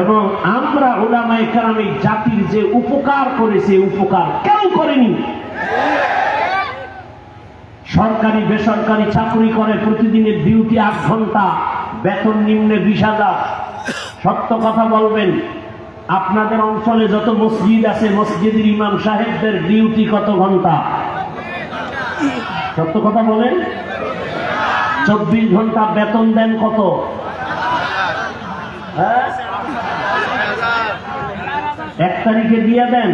এবং আমরা ওলামাই কারামে জাতির যে উপকার করেছে উপকার কেউ করেনি? সরকারি, বেসরকারি চাকরি করে প্রতিদিনের ডিউটি আট ঘণ্টা, বেতন নিম্নে বিশ হাজার। সত্য কথা বলবেন, আপনাদের অঞ্চলে যত মসজিদ আছে, মসজিদের ইমাম সাহেবদের ডিউটি কত ঘণ্টা? সত্য কথা বলেন? চব্বিশ ঘণ্টা বেতন দেন কত? হ্যাঁ? এক তারিখে দিয়ে দেন।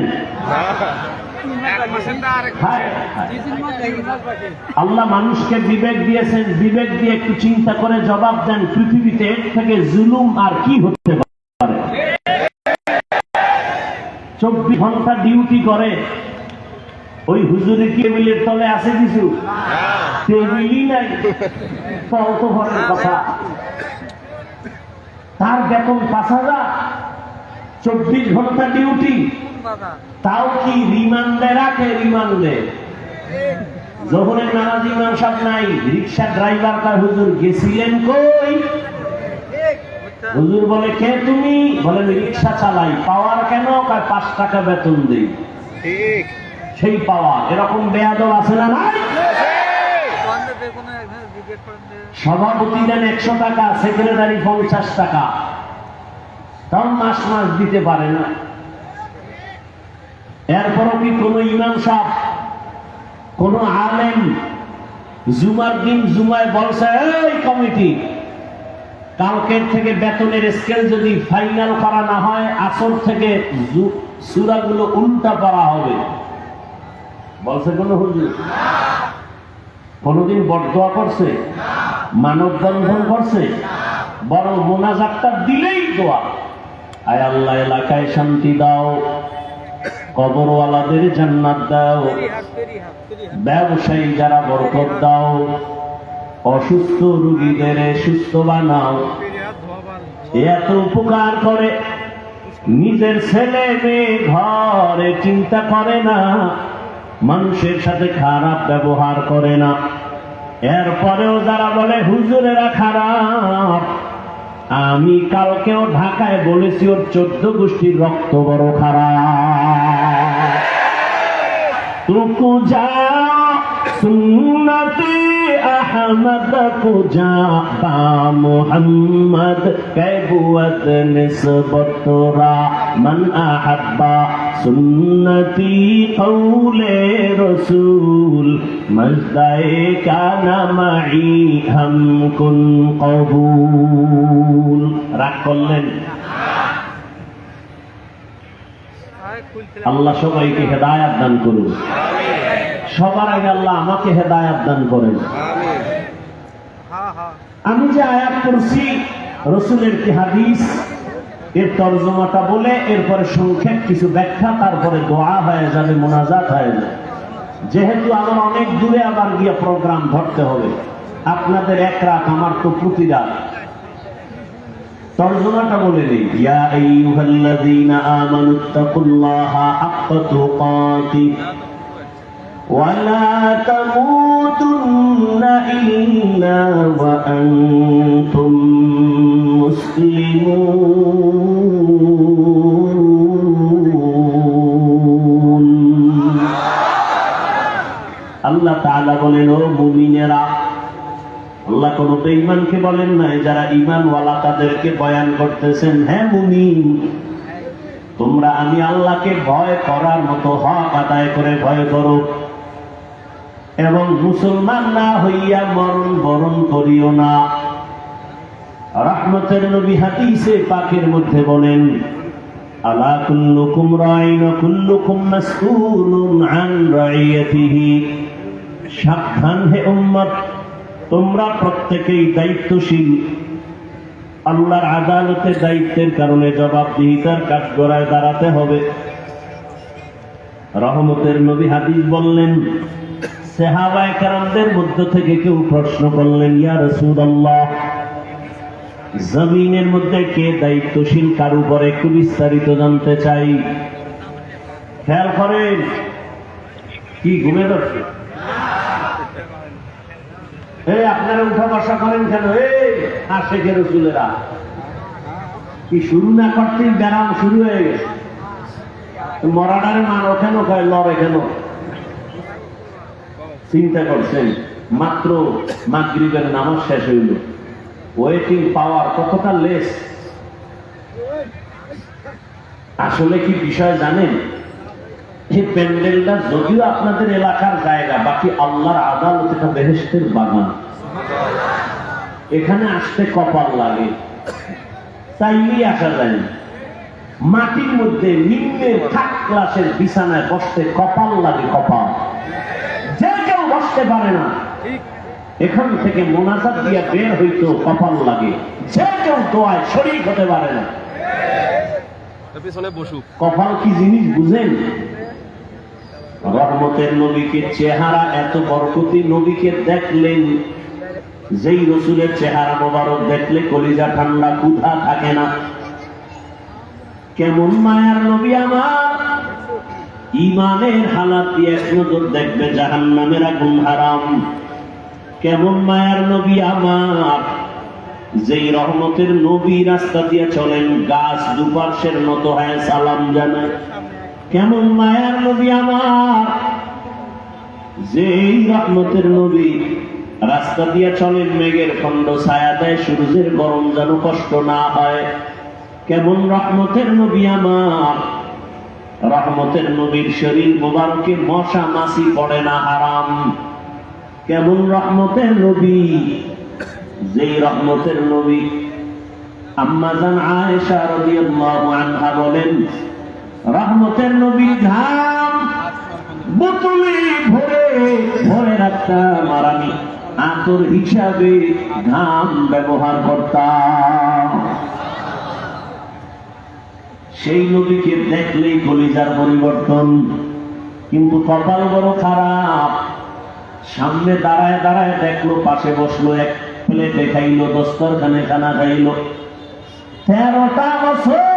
আল্লাহ মানুষকে বিবেক দিয়েছেন, বিবেক দিয়ে একটু চিন্তা করে জবাব দেন, পৃথিবীতে এর থেকে জুলুম আর কি হতে পারে? চব্বিশ ঘণ্টা ডিউটি করে। ওই হুজুরি টেবিলের তলে আছে কিছু? টেবিলই নাই। কথা। তার বেতন পাঁচ হাজার। চব্বিশ ঘণ্টা ডিউটি তাও কি রিমান্ডে রাখে রিমান্ডে? জহরের নামাজ ইমাম সাহেব নাই রিক্সা ড্রাইভার কার হুজুর গেছিলেন কই? হুজুর বলে কে তুমি? বলেন রিক্সা চালাই পাওয়ার কেন? কয় পাঁচ টাকা বেতন দেই। ঠিক। সেই পাওয়া এরকম বেয়াদব আছে না নাই? সভাপতি দেন একশো টাকা সেক্রেটারি পঞ্চাশ টাকা। তাও মাস মাস দিতে পারে না। এরপরও কি কোনো ইমাম সাহ কোন আলেম জুমার দিন জুমায় বলছে, এই কমিটি, কালকের থেকে বেতনের স্কেল যদি ফাইনাল করা না হয়, আসর থেকে সূরাগুলো উল্টা করা হবে। বলছে কোন হুজুর? কোনদিন বটদোয়া করছে? মানববন্ধন করছে? বরং মোনাজাতটা দিলেই দোয়া। আয় আল্লাহ, এলাকায় শান্তি দাও। কবরওয়ালাদের জান্নাত দাও। ব্যবসায়ী যারা বরকত দাও। অসুস্থ রুগীদের সুস্থ বানাও। এত উপকার করে। নিজের ছেলে মেয়ে ঘরে চিন্তা করে না। মানুষের সাথে খারাপ ব্যবহার করে না। এরপরেও যারা বলে, হুজুরেরা খারাপ। আমি কালকেও ঢাকায় বলেছি, ওর চোদ্দ গোষ্ঠীর রক্ত বড় খারাপ। তুকু যা, সুন্নতি আহমদ পূজা, বা মোহাম্মদ কে বুয়ত নিসবতরা মন আহাব্বা সুন্নতি কৌলে রসুল মজদায় কানামাই হম কুন কবুল। রাগ করলেন? আল্লাহ সবাইকে হেদায়াত দান করুন। সবার আগে আল্লাহ আমাকে হেদায়াত দান করেন। আমি যে আয়াত করছি রসুলের কি হাদিস? এর তর্জমাটা বলে এরপরে সংক্ষেপ কিছু ব্যাখ্যা তারপরে দোয়া হয়ে যাবে মোনাজাত হয়ে যাবে যেহেতু আমার অনেক দূরে আবার গিয়ে প্রোগ্রাম ধরতে হবে আপনাদের এক রাত আমার তো প্রতি রাত তর্জমাটা বলে দিই ইয়া আইয়ুহাল্লাযীনা আমানু তাকুল্লাহা হাক্কা তুকাতিহ ولا تموتن إلا وأنتم বেঈমানকে বলেন নাই, যারা ঈমানওয়ালা তাদেরকে বয়ান করতেছেন হ্যাঁ মুমিন, তোমরা আমি আল্লাহকে ভয় করার মতো হক আদায় করে ভয় করো এবং মুসলমান না হইয়া মরণ বরণ করিও না। রহমতের নবী হাদিসে পাকের মধ্যে বলেন, আলা কুল্লুকুম রাইন কুল্লুকুম মাসউলুন আন রাইয়াতিহি। সাবধান হে উম্মত তোমরা প্রত্যেকেই দায়িত্বশীল। আল্লাহর আদালতে দায়িত্বের কারণে জবাবদিহিতার কাজ গড়ায় দাঁড়াতে হবে। রহমতের নবী হাদিস বললেন সেহাবায় কারামদের মধ্য থেকে কেউ প্রশ্ন করলেন, ইয়া রসুল্লাহ জমিনের মধ্যে কে দায়িত্বশীল, কার উপরে একটু বিস্তারিত জানতে চাই। খেয়াল করেন, কি ঘুমে ধরছে? এই আপনারা উঠা বসা করেন কেন? এই আসে কে রসুলেরা। কি শুরু না করতেই ব্যারাম শুরু হয়ে গেছে। মরাডারে মান ওখানে কয়, লড়ে কেন? চিন্তা করছেন, মাত্র মাগরিবের নামাজ শেষ হইল। ওয়েটিং পাওয়ার কতটা লেস? আসলে কি বিষয় জানেন? এই প্যান্ডেলটা যদিও আপনাদের এলাকার জায়গা বাকি আল্লাহর আদালত এটা বেহেস্তের বাগান। এখানে আসতে কপাল লাগে। চাইলেই আসা যায় না। মাটির মধ্যে নিম্নের থাক ক্লাসের বিছানায় বসতে কপাল লাগে কপাল। যে কেউ বসতে পারে না এখান থেকে মোনাজাত দিয়া বের হইতো কপাল লাগে। যে কেউ দোয়ায় শরীর হতে পারে না। কপাল কি জিনিস বুঝেন? রহমতের নবীকে চেহারা এত বরকতি নবীকে দেখলেন, যেই রসুলের চেহারা মোবারক দেখলে কলিজা ঠান্ডা ক্ষুধা থাকে না। কেমন মায়ার নবী আমার। ইমানের হালাত দিয়ে এক নজর দেখবে জাহান নামের আগুন হারাম। কেমন মায়ার নবী আমার। যেই রহমতের নবী রাস্তা দিয়ে চলেন, গাছ দুপার্শ্বের মতো হয়, সালাম জানায়। কেমন মায়ার নবী আমার? যেই রহমতের নবী রাস্তা দিয়ে চলেন, মেঘের খণ্ড ছায়া দেয়, সূর্যের গরম যেন কষ্ট না হয়। কেমন রহমতের নবী আমার? রহমতের নবীর শরীর মোবারকে মশা মাসি পড়ে না, হারাম। কেমন রহমতের নবী? যেই রহমতের নবী আম্মাজান আয়েশা রাদিয়াল্লাহু আনহা বলেন রহমতের নবী ধাম বোতলে ভরে ভরে রাখতাম আর আমি আতর হিসাবে ঘাম ব্যবহার করতাম। সেই নবীকে দেখলেই কলিজার পরিবর্তন, কিন্তু কপাল বড় খারাপ। সামনে দাঁড়ায় দাঁড়ায় দেখল, পাশে বসল, এক প্লেটে খাইলো, দস্তরখানে খানা খাইলো। তেরোটা বছর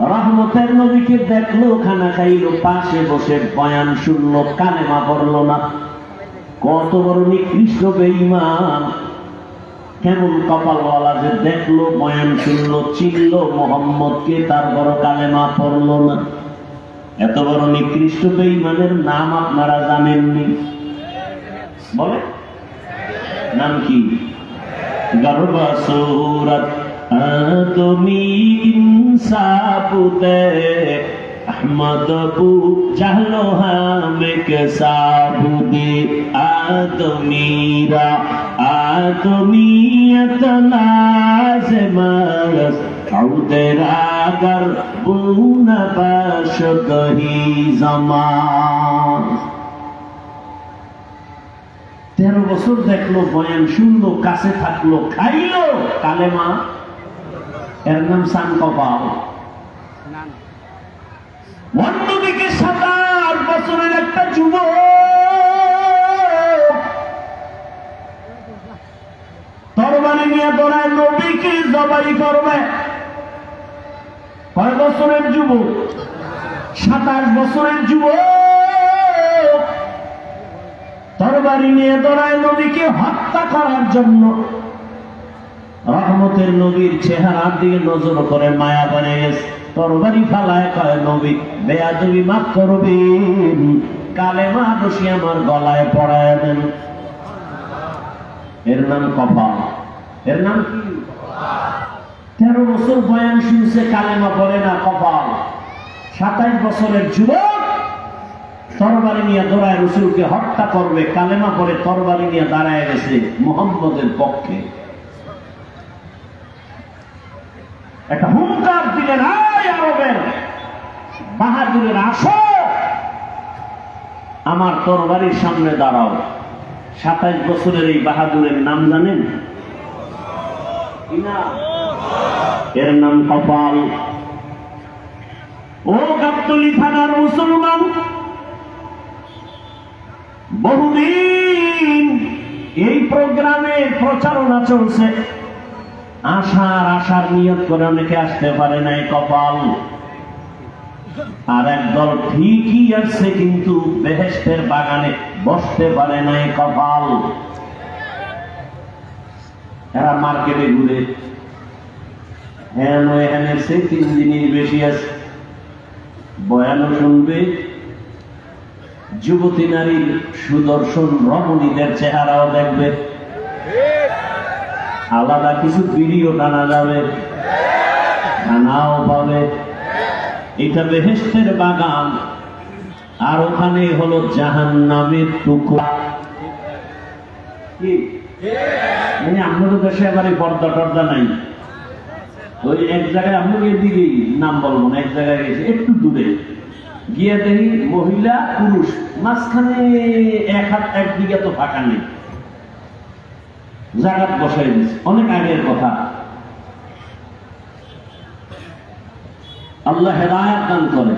রহমতের নবীকে দেখল, খানা খাইলো, পাশে বসে বয়ান শুনলো কালেমা পড়ল না। কত বড় নিকৃষ্ট বেঈমান। কেমন কপালওয়ালা যে দেখল, বয়ান শুনলো, চিনল, মোহাম্মদকে তার বড় কালেমা পড়ল না। এত বড় নিকৃষ্ট বেঈমানের নাম আপনারা জানেননি? বলে? নাম কি? গর্ব সুরত তুমি ইনসাবুতে আহমদ বু জাহলো হামে কে সাবুদে আদমিরা আদমিয়ত লাজমাস আউদেরাগর বুনা বাশ কহি জমান তেরো বছর দেখল, বয়ান শুনলো, কাছে থাকল, খাইলো কালেমা। এর নাম সান কপাল অন্যদিকে সাতাশ বছরের একটা যুবক। তরবারি নিয়ে দৌড়ায় নবীকে জবাই করবে। কয় বছরের যুব সাতাশ বছরের যুবক। তরবারি নিয়ে দৌড়ায় নবীকে হত্যা করার জন্য রহমতের নবীর চেহারার দিকে নজর করে মায়া বনে গেছে তরবারি ফালায় কয়, নবী বেয়া তুমি মাফ করবেন। কালে মা দোষী আমার গলায় পড়ায় দেন। এর নাম কপাল। এর নাম কি? তেরো বছর বয়ান শুনছে, কালেমা পড়ে না, কপাল। সাতাইশ বছরের যুবক তরবারি নিয়ে দৌড়ায়, রসুলকে হত্যা করবে, কালেমা পরে তরবারি নিয়ে দাঁড়ায় গেছে মোহাম্মদের পক্ষে। একটা হুঙ্কার দিলেন, আয় আরবের বাহাদুরের আসো আমার তরবারির সামনে দাঁড়াও। সাতাইশ বছরের এই বাহাদুরের নাম জানেন? এর নাম কপাল। ও গাবতলি থানার মুসলমান, বহুদিন এই প্রোগ্রামে প্রচারণা চলছে। আশার আশার নিয়ত করে অনেকে আসতে পারে নাই কপাল। আর একদল ঠিকই আসছে কিন্তু বেহেস্তের বাগানে বসতে পারে নাই কপাল। এরা মার্কেটে ঘুরে হ্যাঁ এখানে সে তিন জিনিস বেশি আছে। বয়ানও শুনবে। যুবতী নারীর সুদর্শন রমণীদের চেহারাও দেখবে। আলাদা কিছু ভিডিও টানা যাবে? খানাও পাবে এটা বেহেস্তের বাগান। আর ওখানে হলো জাহান নামের টুকরা কি মানে দেশে এবারে পর্দা টর্দা নাই। ওই এক জায়গায় আমি এদিকেই, নাম বলব না, এক জায়গায় গেছি, একটু দূরে। গিয়ে দেখি মহিলা, পুরুষ। মাঝখানে এক হাত একদিকে তো ফাঁকা নেই। জাগাত বসাই দিচ্ছে অনেক আগের কথা। আল্লাহ হেদায়ত দান করে।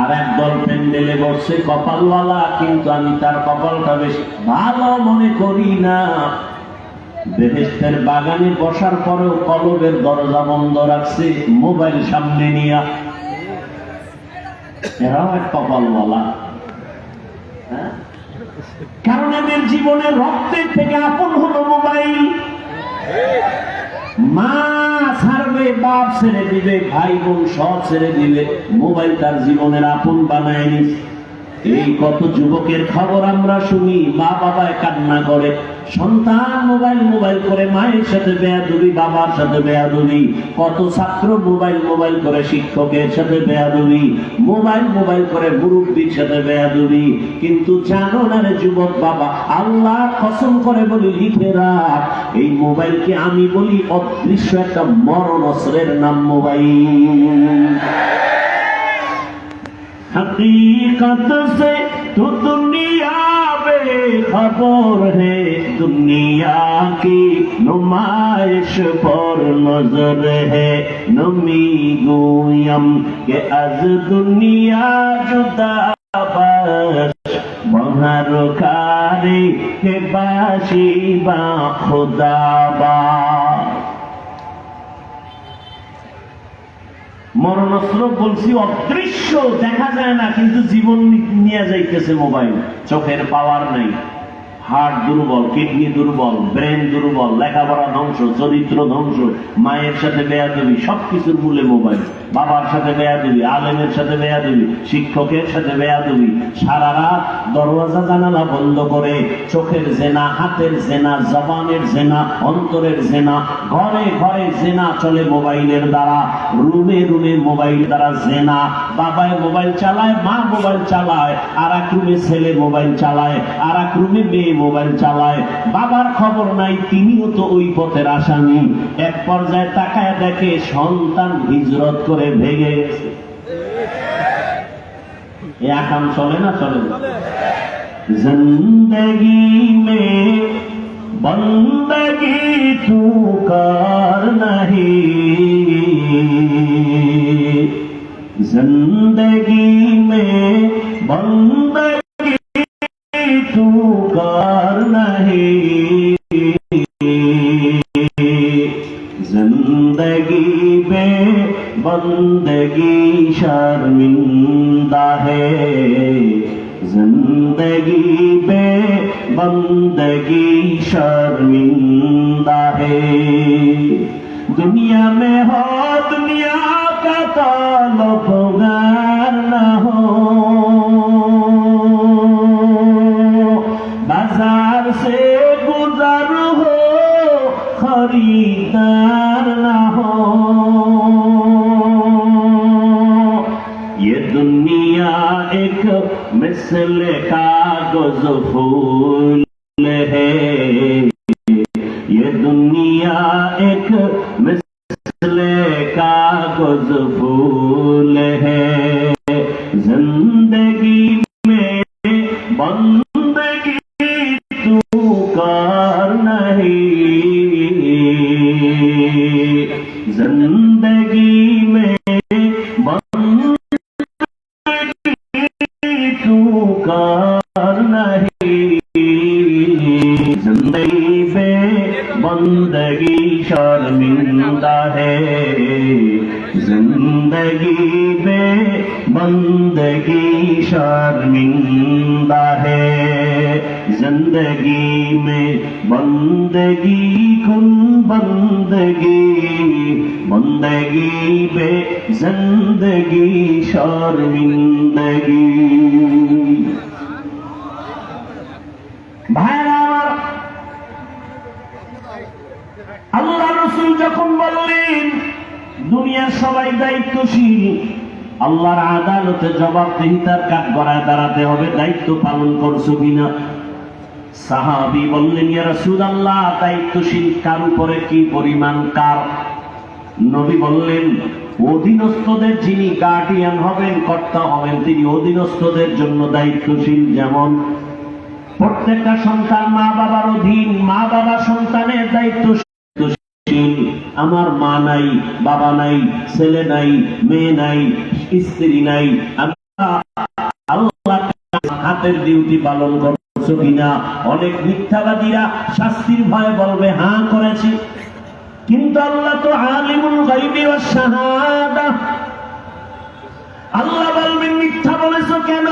আর একদল প্যান্ডেলে বসছে কপালওয়ালা, কিন্তু আমি তার কপালটা বেশ ভালো মনে করি না। বেহেস্তের বাগানে বসার পরেও কলবের দরজা বন্ধ রাখছে, মোবাইল সামনে নিয়ে। এরাও এক কপালওয়ালা? কারণ এদের জীবনে রক্তের থেকে আপন হলো মোবাইল। মা ছাড়বে বাপ ছেড়ে দিবে, ভাই বোন সব ছেড়ে দিবে। মোবাইল তার জীবনের আপন বানায়নি। এই কত যুবকের খবর আমরা শুনি মা বাবায় কান্না করে। সন্তান মোবাইল মোবাইল করে মায়ের সাথে বেয়াদুবি বাবার সাথে বেয়াদুবি কত ছাত্র মোবাইল মোবাইল করে শিক্ষকের সাথে বেয়াদুবি মোবাইল মোবাইল করে মুরব্বীর সাথে বেয়াদুবি কিন্তু জানো না রে যুবক বাবা আল্লাহ কসম করে বলি লিখে রাখ এই মোবাইলকে আমি বলি অদৃশ্য একটা মরণ অস্ত্রের নাম মোবাইল हकीकत से तो दुनिया बेखबर है दुनिया की नुमाइश पर नजर है नमी गोयम के अज दुनिया जुदा बस बहर कारे के बाशी बा खुदा बा মরণস্ত্র বলছি অদৃশ্য দেখা যায় না কিন্তু জীবন নিয়ে যাইতেছে মোবাইল। চোখের পাওয়ার নাই। হার্ট দুর্বল, কিডনি দুর্বল, ব্রেন দুর্বল, লেখাপড়া ধ্বংস, চরিত্র ধ্বংস, মায়ের সাথে বেয়া দেবী, সবকিছুর মূলে মোবাইল। বাবার সাথে বেয়া দেবী, আলেমের সাথে বেয়া দেবী, শিক্ষকের সাথে বেয়া দেবী। সারা রাত দরওয়াজা, জানালা বন্ধ করে চোখের জেনা, হাতের জেনা, জবানের জেনা, অন্তরের জেনা, ঘরে ঘরে জেনা চলে মোবাইলের দ্বারা। রুমে রুমে মোবাইল দ্বারা জেনা। বাবায় মোবাইল চালায়, মা মোবাইল চালায় আর এক রুমে ছেলে মোবাইল চালায় আর এক রুমে মেয়ে মোবাইল চালায়। বাবার খবর নাই, তিনিও তো ওই পথের আসামি। এক পর্যায়ে তাকায় দেখে সন্তান হিজরত করে ভেঙে গেছে। এ আকাম চলে না চলে না? জিন্দগি মে বন্দগি তু কার زندگی بے بندگی شرمندہ ہے زندگی بے بندگی شرمندہ ہے دنیا میں ہو دنیا کا تعلق বন্দে তু কার নহি। জিন্দগি মে বন্দে তু কার নহি। জিন্দগি পে বন্দগি শর্মিন্দা হে। জিন্দগি পে বন্দগি শর্মিন্দা शर्मिंदा है जिंदगी में बंदगी कुन बंदगी पे जिंदगी शर्मिंदगी ভাইরা আমার আল্লাহ রসুল যখন বললেন দুনিয়ার সবাই দায়িত্বশীল আল্লাহর আদালতে জবাবদিহিতার কাঠ গড়ায় দাঁড়াতে হবে, দায়িত্ব পালন করছ কিনা? সাহাবি বললেন, ইয়া দায়িত্বশীল কার উপরে কি পরিমাণ কার? নবী বললেন, অধীনস্থদের যিনি গার্ডিয়ান হবেন, কর্তা হবেন, তিনি অধীনস্থদের জন্য দায়িত্বশীল যেমন প্রত্যেকটা সন্তান মা বাবার অধীন মা বাবা সন্তানের দায়িত্বশীল আমার মা নাই, বাবা নাই, ছেলে নাই, মেয়ে নাই, স্ত্রী নাই। হাতের ডিউটি পালন করছ কিনা? অনেক মিথ্যাবাদীরা শাস্তির ভয়ে বলবে হ্যাঁ করেছি। কিন্তু আল্লাহ তো আলিমুল গাইবি ওয়াস শাহাদা। আল্লাহ বলবেন, মিথ্যা বলেছ কেন?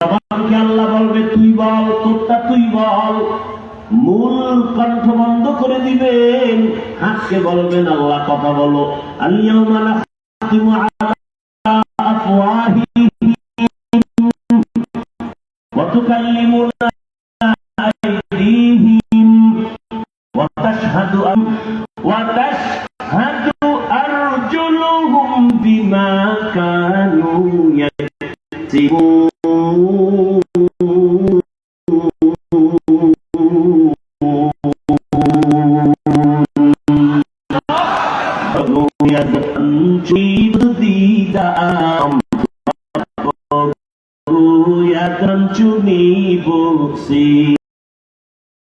জবানকে আল্লাহ বলবে, তুই বল মূল কণ্ঠ বন্ধ করে দিবেন। হাতকে বলবেন, আল্লাহ কথা বলো। আলিয়াউমা নাখতিমু আলা আফওয়াহিহিম ওয়া তুকাল্লিমুনা আইদিহিম ওয়া তাশহাদু